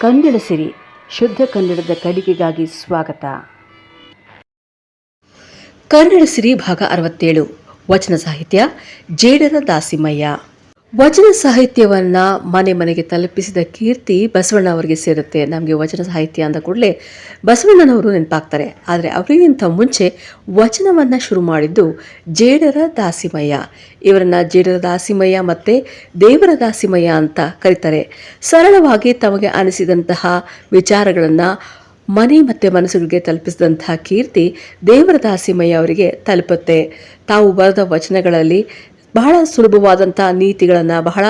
ಕನ್ನಡ ಸಿರಿ ಶುದ್ಧ ಕನ್ನಡದ ಕಲಿಕೆಗಾಗಿ ಸ್ವಾಗತ. ಕನ್ನಡ ಸಿರಿ ಭಾಗ ಅರವತ್ತೇಳು ವಚನ ಸಾಹಿತ್ಯ ಜೇಡರ ದಾಸಿಮಯ್ಯ ವಚನ ಸಾಹಿತ್ಯವನ್ನ ಮನೆ ಮನೆಗೆ ತಲುಪಿಸಿದ ಕೀರ್ತಿ ಬಸವಣ್ಣ ಅವರಿಗೆ ಸೇರುತ್ತೆ. ನಮಗೆ ವಚನ ಸಾಹಿತ್ಯ ಅಂದ ಕೂಡಲೇ ಬಸವಣ್ಣನವರು ನೆನಪಾಗ್ತಾರೆ. ಆದರೆ ಅವರಿಗಿಂತ ಮುಂಚೆ ವಚನವನ್ನ ಶುರು ಮಾಡಿದ್ದು ಜೇಡರ ದಾಸಿಮಯ್ಯ. ಇವರನ್ನ ಜೇಡರ ದಾಸಿಮಯ್ಯ ಮತ್ತೆ ದೇವರ ದಾಸಿಮಯ್ಯ ಅಂತ ಕರೀತಾರೆ. ಸರಳವಾಗಿ ತಮಗೆ ಅನಿಸಿದಂತಹ ವಿಚಾರಗಳನ್ನು ಮನೆ ಮತ್ತು ಮನಸ್ಸುಗಳಿಗೆ ತಲುಪಿಸಿದಂತಹ ಕೀರ್ತಿ ದೇವರ ದಾಸಿಮಯ್ಯ ಅವರಿಗೆ ತಲುಪುತ್ತೆ. ತಾವು ಬರೆದ ವಚನಗಳಲ್ಲಿ ಬಹಳ ಸುಲಭವಾದಂಥ ನೀತಿಗಳನ್ನು, ಬಹಳ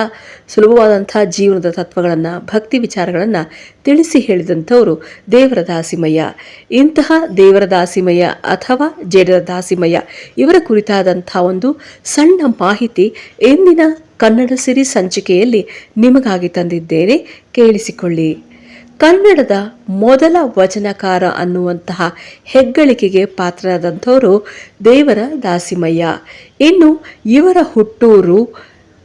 ಸುಲಭವಾದಂಥ ಜೀವನದ ತತ್ವಗಳನ್ನು, ಭಕ್ತಿ ವಿಚಾರಗಳನ್ನು ತಿಳಿಸಿ ಹೇಳಿದಂಥವರು ದೇವರ ದಾಸಿಮಯ್ಯ ಇಂತಹ ದೇವರ ದಾಸಿಮಯ್ಯ ಅಥವಾ ಜೇಡರ ದಾಸಿಮಯ್ಯ ಇವರ ಕುರಿತಾದಂಥ ಒಂದು ಸಣ್ಣ ಮಾಹಿತಿ ಎಂದಿನ ಕನ್ನಡ ಸಿರಿ ಸಂಚಿಕೆಯಲ್ಲಿ ನಿಮಗಾಗಿ ತಂದಿದ್ದೇನೆ. ಕೇಳಿಸಿಕೊಳ್ಳಿ. ಕನ್ನಡದ ಮೊದಲ ವಚನಕಾರ ಅನ್ನುವಂತಹ ಹೆಗ್ಗಳಿಕೆಗೆ ಪಾತ್ರರಾದಂಥವರು ದೇವರ ದಾಸಿಮಯ್ಯ. ಇನ್ನು ಇವರ ಹುಟ್ಟೂರು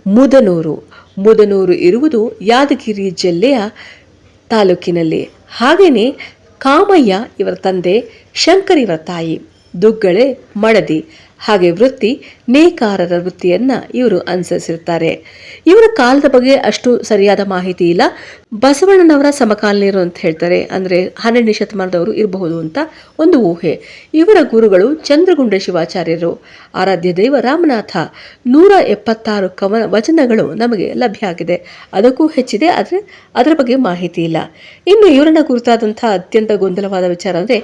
ಮುದನೂರು. ಮುದನೂರು ಇರುವುದು ಯಾದಗಿರಿ ಜಿಲ್ಲೆಯ ತಾಲೂಕಿನಲ್ಲಿ. ಹಾಗೆಯೇ ಕಾಮಯ್ಯ ಇವರ ತಂದೆ ಶಂಕರ್ ತಾಯಿ. ದುಗ್ಗಳೆ ಮಡದಿ. ಹಾಗೆ ವೃತ್ತಿ ನೇಕಾರರ ವೃತ್ತಿಯನ್ನ ಇವರು ಅನುಸರಿಸಿರ್ತಾರೆ ಇವರ ಕಾಲದ ಬಗ್ಗೆ ಅಷ್ಟು ಸರಿಯಾದ ಮಾಹಿತಿ ಇಲ್ಲ. ಬಸವಣ್ಣನವರ ಸಮಕಾಲೀನರು ಅಂತ ಹೇಳ್ತಾರೆ ಅಂದರೆ ಹನ್ನೆರಡನೇ ಶತಮಾನದವರು ಇರಬಹುದು ಅಂತ ಒಂದು ಊಹೆ. ಇವರ ಗುರುಗಳು ಚಂದ್ರಗುಂಡ ಶಿವಾಚಾರ್ಯರು. ಆರಾಧ್ಯ ದೈವ ರಾಮನಾಥ. ನೂರ ಎಪ್ಪತ್ತಾರು ಕವನ ವಚನಗಳು ನಮಗೆ ಲಭ್ಯ ಆಗಿದೆ. ಅದಕ್ಕೂ ಹೆಚ್ಚಿದೆ, ಆದರೆ ಅದರ ಬಗ್ಗೆ ಮಾಹಿತಿ ಇಲ್ಲ. ಇನ್ನು ಇವರನ್ನ ಕುರಿತಾದಂಥ ಅತ್ಯಂತ ಗೊಂದಲವಾದ ವಿಚಾರ ಅಂದರೆ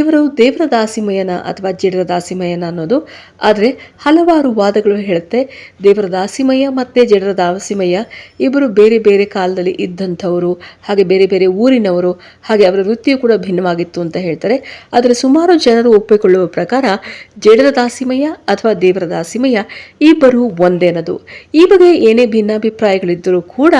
ಇವರು ದೇವರ ದಾಸಿಮಯನ ಅಥವಾ ಜೇಡರ ದಾಸಿಮಯನ ಅನ್ನೋದು ಆದರೆ ಹಲವಾರು ವಾದಗಳು ಹೇಳುತ್ತೆ, ದೇವರ ದಾಸಿಮಯ್ಯ ಮತ್ತು ಜಡರ ದಾಸಿಮಯ್ಯ ಇಬ್ಬರು ಬೇರೆ ಬೇರೆ ಕಾಲದಲ್ಲಿ ಇದ್ದಂಥವರು, ಹಾಗೆ ಬೇರೆ ಬೇರೆ ಊರಿನವರು, ಹಾಗೆ ಅವರ ವೃತ್ತಿಯು ಕೂಡ ಭಿನ್ನವಾಗಿತ್ತು ಅಂತ ಹೇಳ್ತಾರೆ. ಆದರೆ ಸುಮಾರು ಜನರು ಒಪ್ಪಿಕೊಳ್ಳುವ ಪ್ರಕಾರ ಜಡರ ದಾಸಿಮಯ್ಯ ಅಥವಾ ದೇವರ ದಾಸಿಮಯ್ಯ ಇಬ್ಬರು ಒಂದೇನದು ಈ ಬಗ್ಗೆ ಏನೇ ಭಿನ್ನಾಭಿಪ್ರಾಯಗಳಿದ್ದರೂ ಕೂಡ,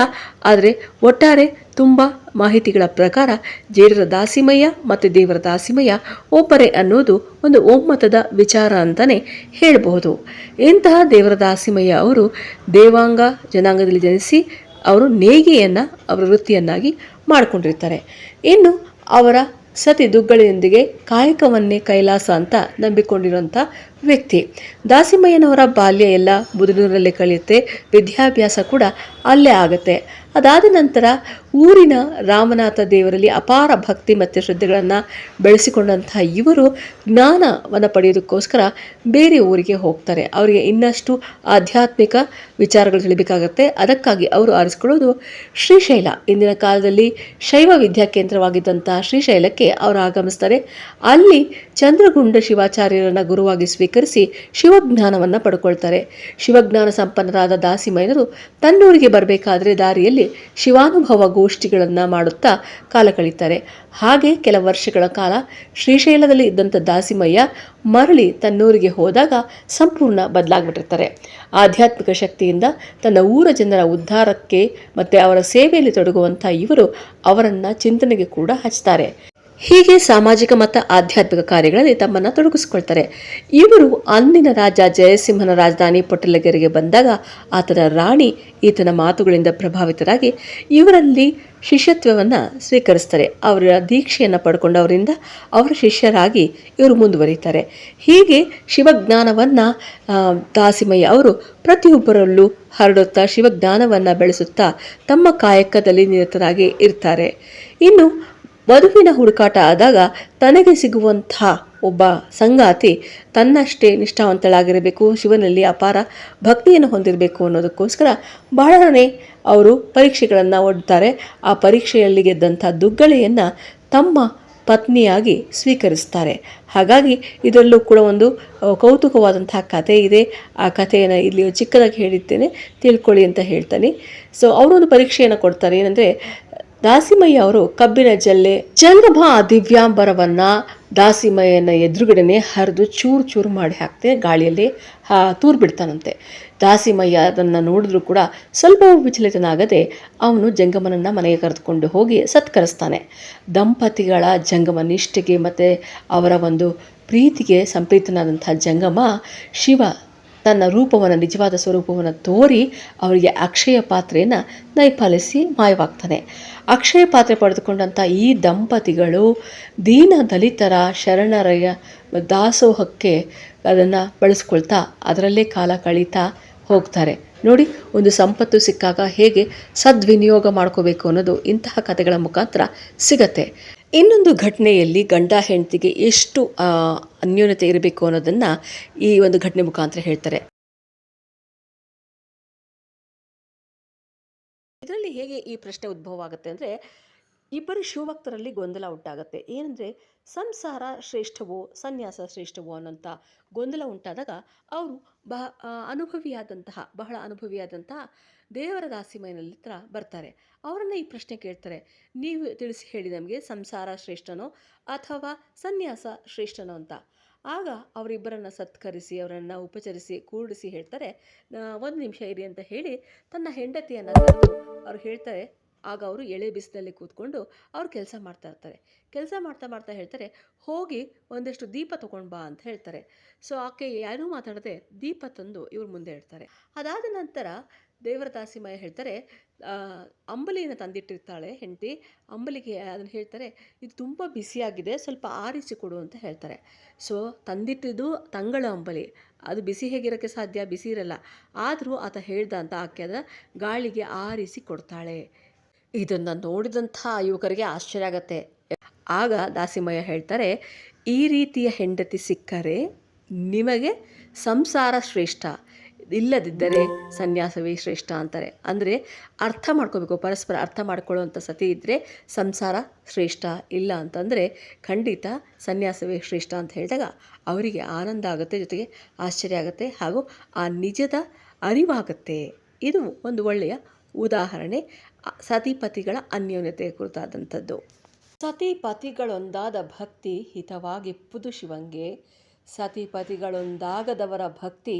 ಆದರೆ ಒಟ್ಟಾರೆ ತುಂಬ ಮಾಹಿತಿಗಳ ಪ್ರಕಾರ ಜೇಡರ ದಾಸಿಮಯ್ಯ ಮತ್ತು ದೇವರ ದಾಸಿಮಯ್ಯ ಒಬ್ಬರೇ ಅನ್ನೋದು ಒಂದು ಒಮ್ಮತದ ವಿಚಾರ ಅಂತಲೇ ಹೇಳಬಹುದು. ಇಂತಹ ದೇವರ ದಾಸಿಮಯ್ಯ ಅವರು ದೇವಾಂಗ ಜನಾಂಗದಲ್ಲಿ ಜನಿಸಿ ಅವರು ನೇಗಿಯನ್ನು ಅವರ ವೃತ್ತಿಯನ್ನಾಗಿ ಮಾಡಿಕೊಂಡಿರ್ತಾರೆ. ಇನ್ನು ಅವರ ಸತಿ ದುಗ್ಗಳಿಯೊಂದಿಗೆ ಕಾಯಕವನ್ನೇ ಕೈಲಾಸ ಅಂತ ನಂಬಿಕೊಂಡಿರುವಂಥ ವ್ಯಕ್ತಿ. ದಾಸಿಮಯ್ಯನವರ ಬಾಲ್ಯ ಎಲ್ಲ ಬುದನೂರಲ್ಲೇ ಕಳೆಯುತ್ತೆ, ವಿದ್ಯಾಭ್ಯಾಸ ಕೂಡ ಅಲ್ಲೇ ಆಗುತ್ತೆ. ಅದಾದ ನಂತರ ಊರಿನ ರಾಮನಾಥ ದೇವರಲ್ಲಿ ಅಪಾರ ಭಕ್ತಿ ಮತ್ತು ಶ್ರದ್ಧೆಗಳನ್ನು ಬೆಳೆಸಿಕೊಂಡಂತಹ ಇವರು ಜ್ಞಾನವನ್ನು ಪಡೆಯೋದಕ್ಕೋಸ್ಕರ ಬೇರೆ ಊರಿಗೆ ಹೋಗ್ತಾರೆ. ಅವರಿಗೆ ಇನ್ನಷ್ಟು ಆಧ್ಯಾತ್ಮಿಕ ವಿಚಾರಗಳು ತಿಳಿಬೇಕಾಗತ್ತೆ. ಅದಕ್ಕಾಗಿ ಅವರು ಆರಿಸ್ಕೊಳ್ಳೋದು ಶ್ರೀಶೈಲ. ಇಂದಿನ ಕಾಲದಲ್ಲಿ ಶೈವ ವಿದ್ಯಾಕೇಂದ್ರವಾಗಿದ್ದಂತಹ ಶ್ರೀಶೈಲಕ್ಕೆ ಅವರು ಆಗಮಿಸ್ತಾರೆ. ಅಲ್ಲಿ ಚಂದ್ರಗುಂಡ ಶಿವಾಚಾರ್ಯರನ್ನು ಗುರುವಾಗಿ ಸ್ವೀಕರಿಸಿ ಶಿವಜ್ಞಾನವನ್ನು ಪಡ್ಕೊಳ್ತಾರೆ. ಶಿವಜ್ಞಾನ ಸಂಪನ್ನರಾದ ದಾಸಿಮಯನರು ತನ್ನೂರಿಗೆ ಬರಬೇಕಾದ್ರೆ ದಾರಿಯಲ್ಲಿ ಶಿವಾನುಭವ ಗೋಷ್ಠಿಗಳನ್ನು ಮಾಡುತ್ತಾ ಕಾಲ ಕಳೀತಾರೆ. ಹಾಗೆ ಕೆಲ ವರ್ಷಗಳ ಕಾಲ ಶ್ರೀಶೈಲದಲ್ಲಿ ಇದ್ದಂಥ ದಾಸಿಮಯ್ಯ ಮರಳಿ ತನ್ನೂರಿಗೆ ಹೋದಾಗ ಸಂಪೂರ್ಣ ಬದಲಾಗ್ಬಿಟ್ಟಿರ್ತಾರೆ. ಆಧ್ಯಾತ್ಮಿಕ ಶಕ್ತಿಯಿಂದ ತನ್ನ ಊರ ಜನರ ಉದ್ಧಾರಕ್ಕೆ ಮತ್ತು ಅವರ ಸೇವೆಯಲ್ಲಿ ತೊಡಗುವಂಥ ಇವರು ಅವರನ್ನು ಚಿಂತನೆಗೆ ಕೂಡ ಹಚ್ತಾರೆ. ಹೀಗೆ ಸಾಮಾಜಿಕ ಮತ್ತು ಆಧ್ಯಾತ್ಮಿಕ ಕಾರ್ಯಗಳಲ್ಲಿ ತಮ್ಮನ್ನು ತೊಡಗಿಸಿಕೊಳ್ತಾರೆ. ಇವರು ಅಂದಿನ ರಾಜ ಜಯಸಿಂಹನ ರಾಜಧಾನಿ ಪೊಟ್ಟಲಗೆರೆಗೆ ಬಂದಾಗ ಆತನ ರಾಣಿ ಈತನ ಮಾತುಗಳಿಂದ ಪ್ರಭಾವಿತರಾಗಿ ಇವರಲ್ಲಿ ಶಿಷ್ಯತ್ವವನ್ನು ಸ್ವೀಕರಿಸ್ತಾರೆ. ಅವರ ದೀಕ್ಷೆಯನ್ನು ಪಡ್ಕೊಂಡವರಿಂದ ಅವರ ಶಿಷ್ಯರಾಗಿ ಇವರು ಮುಂದುವರಿತಾರೆ ಹೀಗೆ ಶಿವಜ್ಞಾನವನ್ನು ದಾಸಿಮಯ್ಯ ಅವರು ಪ್ರತಿಯೊಬ್ಬರಲ್ಲೂ ಹರಡುತ್ತಾ ಶಿವಜ್ಞಾನವನ್ನು ಬೆಳೆಸುತ್ತಾ ತಮ್ಮ ಕಾಯಕದಲ್ಲಿ ನಿರತರಾಗಿ ಇರ್ತಾರೆ. ಇನ್ನು ವಧುವಿನ ಹುಡುಕಾಟ ಆದಾಗ ತನಗೆ ಸಿಗುವಂಥ ಒಬ್ಬ ಸಂಗಾತಿ ತನ್ನಷ್ಟೇ ನಿಷ್ಠಾವಂತಳಾಗಿರಬೇಕು, ಶಿವನಲ್ಲಿ ಅಪಾರ ಭಕ್ತಿಯನ್ನು ಹೊಂದಿರಬೇಕು ಅನ್ನೋದಕ್ಕೋಸ್ಕರ ಬಹಳನೇ ಅವರು ಪರೀಕ್ಷೆಗಳನ್ನು ಒಡ್ತಾರೆ. ಆ ಪರೀಕ್ಷೆಯಲ್ಲಿ ಗೆದ್ದಂಥ ದುಗ್ಗಳೆಯನ್ನು ತಮ್ಮ ಪತ್ನಿಯಾಗಿ ಸ್ವೀಕರಿಸ್ತಾರೆ. ಹಾಗಾಗಿ ಇದರಲ್ಲೂ ಕೂಡ ಒಂದು ಕೌತುಕವಾದಂತಹ ಕಥೆ ಇದೆ. ಆ ಕಥೆಯನ್ನು ಇಲ್ಲಿ ಚಿಕ್ಕದಾಗಿ ಹೇಳಿದ್ದೇನೆ, ತಿಳ್ಕೊಳ್ಳಿ ಅಂತ ಹೇಳ್ತಾನೆ. ಸೊ ಅವರೊಂದು ಪರೀಕ್ಷೆಯನ್ನು ಕೊಡ್ತಾರೆ. ಏನಂದರೆ ದಾಸಿಮಯ್ಯ ಅವರು ಕಬ್ಬಿನ ಜಲ್ಲೆ ಜಂಗಮ ದಿವ್ಯಾಂಬರವನ್ನ ದಾಸಿಮಯ್ಯನ ಎದುರುಗಡೆನೆ ಹರಿದು ಚೂರು ಚೂರು ಮಾಡಿ ಹಾಕ್ತೆ, ಗಾಳಿಯಲ್ಲಿ ತೂರ್ ಬಿಡ್ತಾನಂತೆ. ದಾಸಿಮಯ್ಯ ಅದನ್ನು ನೋಡಿದ್ರೂ ಕೂಡ ಸ್ವಲ್ಪವೂ ವಿಚಲಿತನಾಗದೆ ಅವನು ಜಂಗಮನನ್ನು ಮನೆಗೆ ಕರೆದುಕೊಂಡು ಹೋಗಿ ಸತ್ಕರಿಸ್ತಾನೆ. ದಂಪತಿಗಳ ಜಂಗಮ ನಿಷ್ಠೆಗೆ ಮತ್ತು ಅವರ ಒಂದು ಪ್ರೀತಿಗೆ ಸಂಪ್ರೀತನಾದಂಥ ಜಂಗಮ ಶಿವ ತನ್ನ ರೂಪವನ್ನು, ನಿಜವಾದ ಸ್ವರೂಪವನ್ನು ತೋರಿ ಅವರಿಗೆ ಅಕ್ಷಯ ಪಾತ್ರೆಯನ್ನು ನೈಪಾಲಿಸಿ ಮಾಯವಾಗ್ತಾನೆ ಅಕ್ಷಯ ಪಾತ್ರೆ ಪಡೆದುಕೊಂಡಂಥ ಈ ದಂಪತಿಗಳು ದೀನ ದಲಿತರ ಶರಣರಯ ದಾಸೋಹಕ್ಕೆ ಅದನ್ನು ಬಳಸ್ಕೊಳ್ತಾ ಅದರಲ್ಲೇ ಕಾಲ ಕಳೀತಾ ಹೋಗ್ತಾರೆ. ನೋಡಿ, ಒಂದು ಸಂಪತ್ತು ಸಿಕ್ಕಾಗ ಹೇಗೆ ಸದ್ವಿನಿಯೋಗ ಮಾಡ್ಕೋಬೇಕು ಅನ್ನೋದು ಇಂತಹ ಕಥೆಗಳ ಮುಖಾಂತರ ಸಿಗತ್ತೆ. ಇನ್ನೊಂದು ಘಟನೆಯಲ್ಲಿ ಗಂಡ ಹೆಂಡತಿಗೆ ಎಷ್ಟು ಅನ್ಯೂನತೆ ಇರಬೇಕು ಅನ್ನೋದನ್ನು ಈ ಒಂದು ಘಟನೆ ಮುಖಾಂತರ ಹೇಳ್ತಾರೆ. ಇದರಲ್ಲಿ ಹೇಗೆ ಈ ಪ್ರಶ್ನೆ ಉದ್ಭವ ಆಗುತ್ತೆ ಅಂದರೆ ಇಬ್ಬರು ಶಿವಭಕ್ತರಲ್ಲಿ ಗೊಂದಲ ಉಂಟಾಗುತ್ತೆ. ಏನಂದರೆ ಸಂಸಾರ ಶ್ರೇಷ್ಠವೋ, ಸನ್ಯಾಸ ಶ್ರೇಷ್ಠವೋ ಅನ್ನೋಂಥ ಗೊಂದಲ ಉಂಟಾದಾಗ ಅವರು ಬಹ ಅನುಭವಿಯಾದಂತಹ, ಬಹಳ ಅನುಭವಿಯಾದಂತಹ ದೇವರ ದಾಸಿಮಯನಲ್ಲಿ ಹತ್ರ ಬರ್ತಾರೆ. ಅವರನ್ನು ಈ ಪ್ರಶ್ನೆ ಕೇಳ್ತಾರೆ. ನೀವು ತಿಳಿಸಿ ಹೇಳಿ ನಮಗೆ ಸಂಸಾರ ಶ್ರೇಷ್ಠನೋ ಅಥವಾ ಸನ್ಯಾಸ ಶ್ರೇಷ್ಠನೋ ಅಂತ. ಆಗ ಅವರಿಬ್ಬರನ್ನು ಸತ್ಕರಿಸಿ, ಅವರನ್ನು ಉಪಚರಿಸಿ, ಕೂಡಿಸಿ ಹೇಳ್ತಾರೆ. ಒಂದು ನಿಮಿಷ ಇರಿ ಅಂತ ಹೇಳಿ ತನ್ನ ಹೆಂಡತಿಯನ್ನು ಅವ್ರು ಹೇಳ್ತಾರೆ ಆಗ ಅವರು ಎಳೆ ಬಿಸಿಲಲ್ಲಿ ಕೂತ್ಕೊಂಡು ಅವ್ರು ಕೆಲಸ ಮಾಡ್ತಾ ಇರ್ತಾರೆ. ಕೆಲಸ ಮಾಡ್ತಾ ಮಾಡ್ತಾ ಹೇಳ್ತಾರೆ, ಹೋಗಿ ಒಂದಷ್ಟು ದೀಪ ತೊಗೊಂಡು ಬಾ ಅಂತ ಹೇಳ್ತಾರೆ. ಸೊ ಆಕೆ ಯಾರೂ ಮಾತಾಡದೆ ದೀಪ ತಂದು ಇವ್ರ ಮುಂದೆ ಇಡ್ತಾರೆ. ಅದಾದ ನಂತರ ದೇವರ ದಾಸಿಮಯ ಹೇಳ್ತಾರೆ ಅಂಬಲಿಯನ್ನು ತಂದಿಟ್ಟಿರ್ತಾಳೆ ಹೆಂಡತಿ, ಅಂಬಲಿಗೆ ಅದನ್ನು ಹೇಳ್ತಾರೆ, ಇದು ತುಂಬ ಬಿಸಿಯಾಗಿದೆ ಸ್ವಲ್ಪ ಆರಿಸಿ ಕೊಡು ಅಂತ ಹೇಳ್ತಾರೆ. ಸೊ ತಂದಿಟ್ಟಿದ್ದು ತಂಗಳ ಅಂಬಲಿ. ಅದು ಬಿಸಿ ಹೇಗಿರೋಕ್ಕೆ ಸಾಧ್ಯ? ಬಿಸಿ ಇರಲ್ಲ. ಆದರೂ ಆತ ಹೇಳ್ದ ಅಂತ ಆಕೆ ಅದ ಗಾಳಿಗೆ ಆರಿಸಿ ಕೊಡ್ತಾಳೆ. ಇದನ್ನು ನೋಡಿದಂಥ ಯುವಕರಿಗೆ ಆಶ್ಚರ್ಯ ಆಗತ್ತೆ. ಆಗ ದಾಸಿಮಯ್ಯ ಹೇಳ್ತಾರೆ, ಈ ರೀತಿಯ ಹೆಂಡತಿ ಸಿಕ್ಕರೆ ನಿಮಗೆ ಸಂಸಾರ ಶ್ರೇಷ್ಠ. ಇಲ್ಲದಿದ್ದರೆ ಸನ್ಯಾಸವೇ ಶ್ರೇಷ್ಠ ಅಂತಾರೆ. ಅಂದರೆ ಅರ್ಥ ಮಾಡ್ಕೋಬೇಕು, ಪರಸ್ಪರ ಅರ್ಥ ಮಾಡ್ಕೊಳ್ಳುವಂಥ ಸತಿ ಇದ್ದರೆ ಸಂಸಾರ ಶ್ರೇಷ್ಠ, ಇಲ್ಲ ಅಂತಂದರೆ ಖಂಡಿತ ಸನ್ಯಾಸವೇ ಶ್ರೇಷ್ಠ ಅಂತ ಹೇಳಿದಾಗ ಅವರಿಗೆ ಆನಂದ ಆಗುತ್ತೆ, ಜೊತೆಗೆ ಆಶ್ಚರ್ಯ ಆಗುತ್ತೆ, ಹಾಗೂ ಆ ನಿಜದ ಅರಿವಾಗುತ್ತೆ. ಇದು ಒಂದು ಒಳ್ಳೆಯ ಉದಾಹರಣೆ ಸತಿಪತಿಗಳ ಅನ್ಯೋನ್ಯತೆಯ ಕುರಿತಾದಂಥದ್ದು. ಸತಿಪತಿಗಳೊಂದಾದ ಭಕ್ತಿ ಹಿತವಾಗಿಪ್ಪುದು ಶಿವಂಗೆ. ಸತಿಪತಿಗಳೊಂದಾಗದವರ ಭಕ್ತಿ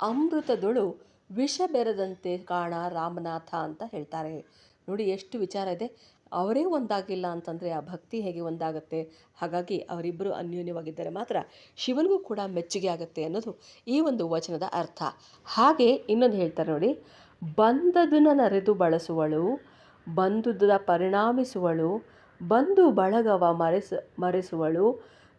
ಅಮೃತದೊಳು ವಿಷ ಬೆರೆದಂತೆ ಕಾಣ ರಾಮನಾಥ ಅಂತ ಹೇಳ್ತಾರೆ. ನೋಡಿ ಎಷ್ಟು ವಿಚಾರ ಇದೆ. ಅವರೇ ಒಂದಾಗಿಲ್ಲ ಅಂತಂದರೆ ಆ ಭಕ್ತಿ ಹೇಗೆ ಒಂದಾಗುತ್ತೆ? ಹಾಗಾಗಿ ಅವರಿಬ್ಬರು ಅನ್ಯೋನ್ಯವಾಗಿದ್ದರೆ ಮಾತ್ರ ಶಿವನಿಗೂ ಕೂಡ ಮೆಚ್ಚುಗೆ ಆಗುತ್ತೆ ಅನ್ನೋದು ಈ ಒಂದು ವಚನದ ಅರ್ಥ. ಹಾಗೆ ಇನ್ನೊಂದು ಹೇಳ್ತಾರೆ ನೋಡಿ. ಬಂದದನ್ನು ನರೆದು ಬಳಸುವಳು ಬಂದುದ ಪರಿಣಾಮಿಸುವಳು, ಬಂದು ಬಳಗವ ಮರೆಸ, ಮರೆಸುವಳು,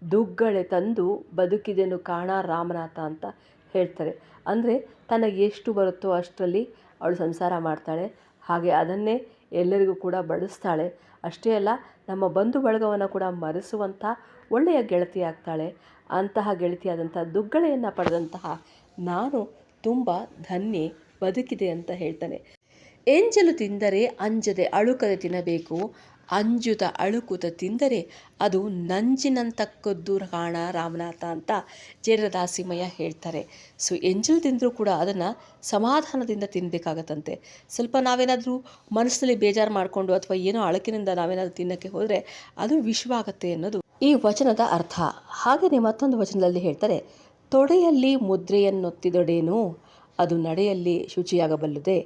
ದುಗ್ಗಳೆ ತಂದು ಬದುಕಿದೆನು ಕಾಣ ರಾಮನಾಥ ಅಂತ ಹೇಳ್ತಾರೆ. ಅಂದರೆ ತನಗೆ ಎಷ್ಟು ಬರುತ್ತೋ ಅಷ್ಟರಲ್ಲಿ ಅವಳು ಸಂಸಾರ ಮಾಡ್ತಾಳೆ. ಹಾಗೆ ಅದನ್ನೇ ಎಲ್ಲರಿಗೂ ಕೂಡ ಬಳಸ್ತಾಳೆ ಅಷ್ಟೇ ಅಲ್ಲ, ನಮ್ಮ ಬಂಧು ಬಳಗವನ್ನು ಕೂಡ ಮರೆಸುವಂಥ ಒಳ್ಳೆಯ ಗೆಳತಿ ಆಗ್ತಾಳೆ. ಅಂತಹ ಗೆಳತಿಯಾದಂಥ ದುಗ್ಗಳೆಯನ್ನು ಪಡೆದಂತಹ ನಾನು ತುಂಬ ಧನ್ಯೆ. ಬದುಕಿದೆ ಅಂತ ಹೇಳ್ತಾನೆ. ಎಂಜಲು ತಿಂದರೆ ಅಂಜದೆ ಅಳುಕದೆ ತಿನ್ನಬೇಕು, ಅಂಜುತ ಅಳುಕುತ ತಿಂದರೆ ಅದು ನಂಜಿನಂತಕ್ಕದ್ದು ಕಾಣ ರಾಮನಾಥ ಅಂತ ಜೇಡದಾಸಿಮಯ್ಯ ಹೇಳ್ತಾರೆ. ಸೊ ಎಂಜಲು ತಿಂದರೂ ಕೂಡ ಅದನ್ನು ಸಮಾಧಾನದಿಂದ ತಿನ್ನಬೇಕಾಗತ್ತಂತೆ ಸ್ವಲ್ಪ ನಾವೇನಾದರೂ ಮನಸ್ಸಿನಲ್ಲಿ ಬೇಜಾರು ಮಾಡಿಕೊಂಡು ಅಥವಾ ಏನೋ ಅಳಕಿನಿಂದ ನಾವೇನಾದರೂ ತಿನ್ನೋಕ್ಕೆ ಹೋದರೆ ಅದು ವಿಷವಾಗುತ್ತೆ ಅನ್ನೋದು ಈ ವಚನದ ಅರ್ಥ. ಹಾಗೆಯೇ ಮತ್ತೊಂದು ವಚನದಲ್ಲಿ ಹೇಳ್ತಾರೆ, ತೊಡೆಯಲ್ಲಿ ಮುದ್ರೆಯನ್ನೊತ್ತಿದೊಡೇನು? ಅದು ನಡೆಯಲ್ಲಿ ಶುಚಿಯಾಗಬಲ್ಲದೆ,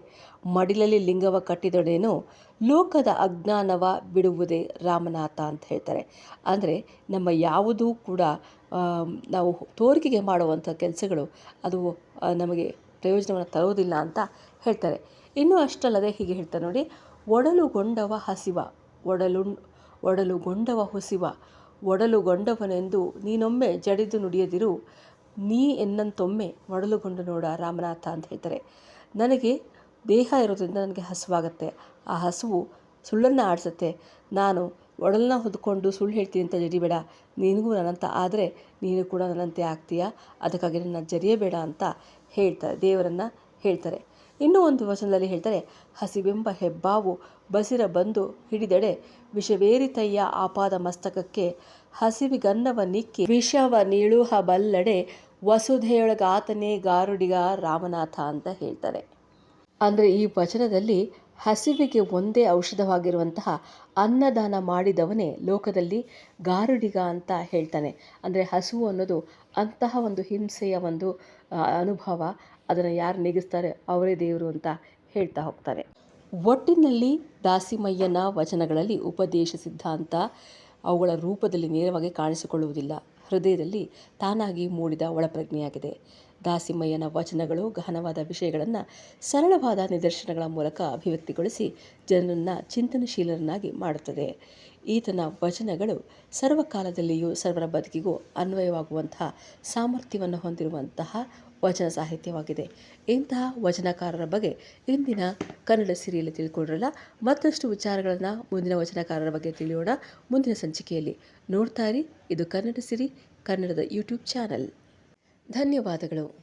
ಮಡಿಲಲ್ಲಿ ಲಿಂಗವ ಕಟ್ಟಿದೊಡೇನು ಲೋಕದ ಅಜ್ಞಾನವ ಬಿಡುವುದೇ ರಾಮನಾಥ ಅಂತ ಹೇಳ್ತಾರೆ. ಅಂದರೆ ನಮ್ಮ ಯಾವುದೂ ಕೂಡ ನಾವು ತೋರಿಕೆಗೆ ಮಾಡುವಂಥ ಕೆಲಸಗಳು ಅದು ನಮಗೆ ಪ್ರಯೋಜನವನ್ನು ತರುವುದಿಲ್ಲ ಅಂತ ಹೇಳ್ತಾರೆ. ಇನ್ನೂ ಅಷ್ಟಲ್ಲದೆ ಹೀಗೆ ಹೇಳ್ತಾರೆ ನೋಡಿ, ಒಡಲುಗೊಂಡವ ಹಸಿವ ಒಡಲು ಒಡಲುಗೊಂಡವ ಹುಸಿವ, ಒಡಲುಗೊಂಡವನೆಂದು ನೀನೊಮ್ಮೆ ಜಡಿದು ನುಡಿಯದಿರು ನೀ ಎನ್ನಂತೊಮ್ಮೆ ಒಡಲುಗೊಂಡು ನೋಡ ರಾಮನಾಥ ಅಂತ ಹೇಳ್ತಾರೆ. ನನಗೆ ದೇಹ ಇರೋದ್ರಿಂದ ನನಗೆ ಹಸುವಾಗತ್ತೆ. ಆ ಹಸುವು ಸುಳ್ಳನ್ನು ಆಡಿಸುತ್ತೆ. ನಾನು ಒಡಲನ್ನ ಹೊದ್ಕೊಂಡು ಸುಳ್ಳು ಹೇಳ್ತೀನಿ ಅಂತ ಜರಿಬೇಡ. ನಿನಗೂ ನನ್ನಂತ ಆದರೆ ನೀನು ಕೂಡ ನನ್ನಂತೆ ಆಗ್ತೀಯಾ? ಅದಕ್ಕಾಗಿ ನನ್ನ ಜರಿಯಬೇಡ ಅಂತ ಹೇಳ್ತಾರೆ. ದೇವರನ್ನು ಹೇಳ್ತಾರೆ. ಇನ್ನೂ ಒಂದು ವಚನದಲ್ಲಿ ಹೇಳ್ತಾರೆ, ಹಸಿವೆಂಬ ಹೆಬ್ಬಾವು ಬಸಿರ ಬಂದು ಹಿಡಿದೆಡೆ ವಿಷವೇರಿತಯ್ಯ ಆಪಾದ ಮಸ್ತಕಕ್ಕೆ ಹಸಿವಿಗನ್ನವ ನಿಕ್ಕಿ ವಿಷವ ನೀಳುಹ ಬಲ್ಲಡೆ ವಸುಧೆಯೊಳಗಾತನೇ ಗಾರುಡಿಗ ರಾಮನಾಥ ಅಂತ ಹೇಳ್ತಾರೆ. ಅಂದರೆ ಈ ವಚನದಲ್ಲಿ ಹಸಿವಿಗೆ ಒಂದೇ ಔಷಧವಾಗಿರುವಂತಹ ಅನ್ನದಾನ ಮಾಡಿದವನೇ ಲೋಕದಲ್ಲಿ ಗಾರುಡಿಗ ಅಂತ ಹೇಳ್ತಾನೆ. ಅಂದರೆ ಹಸುವು ಅನ್ನೋದು ಅಂತಹ ಒಂದು ಹಿಂಸೆಯ ಒಂದು ಅನುಭವ ಅದನ್ನು ಯಾರು ನೀಗಿಸ್ತಾರೆ ಅವರೇ ದೇವರು ಅಂತ ಹೇಳ್ತಾ ಹೋಗ್ತಾರೆ. ಒಟ್ಟಿನಲ್ಲಿ ದಾಸಿಮಯ್ಯನ ವಚನಗಳಲ್ಲಿ ಉಪದೇಶ ಸಿದ್ಧಾಂತ ಅವುಗಳ ರೂಪದಲ್ಲಿ ನೇರವಾಗಿ ಕಾಣಿಸಿಕೊಳ್ಳುವುದಿಲ್ಲ. ಹೃದಯದಲ್ಲಿ ತಾನಾಗಿ ಮೂಡಿದ ಒಳಪ್ರಜ್ಞೆಯಾಗಿದೆ. ದಾಸಿಮಯ್ಯನ ವಚನಗಳು ಗಹನವಾದ ವಿಷಯಗಳನ್ನು ಸರಳವಾದ ನಿದರ್ಶನಗಳ ಮೂಲಕ ಅಭಿವ್ಯಕ್ತಿಗೊಳಿಸಿ ಜನರನ್ನು ಚಿಂತನಶೀಲರನ್ನಾಗಿ ಮಾಡುತ್ತದೆ. ಈತನ ವಚನಗಳು ಸರ್ವಕಾಲದಲ್ಲಿಯೂ ಸರ್ವರ ಬದುಕಿಗೂ ಅನ್ವಯವಾಗುವಂತಹ ಸಾಮರ್ಥ್ಯವನ್ನು ಹೊಂದಿರುವಂತಹ ವಚನ ಸಾಹಿತ್ಯವಾಗಿದೆ. ಇಂತಹ ವಚನಕಾರರ ಬಗ್ಗೆ ಇಂದಿನ ಕನ್ನಡ ಸಿರಿಯಲ್ಲಿ ತಿಳ್ಕೊಂಡ್ರಲ್ಲ, ಮತ್ತಷ್ಟು ವಿಚಾರಗಳನ್ನು ಮುಂದಿನ ವಚನಕಾರರ ಬಗ್ಗೆ ತಿಳಿಯೋಣ ಮುಂದಿನ ಸಂಚಿಕೆಯಲ್ಲಿ. ನೋಡ್ತಾ ಇದು ಕನ್ನಡ ಸಿರಿ, ಕನ್ನಡದ ಯೂಟ್ಯೂಬ್ ಚಾನಲ್. ಧನ್ಯವಾದಗಳು.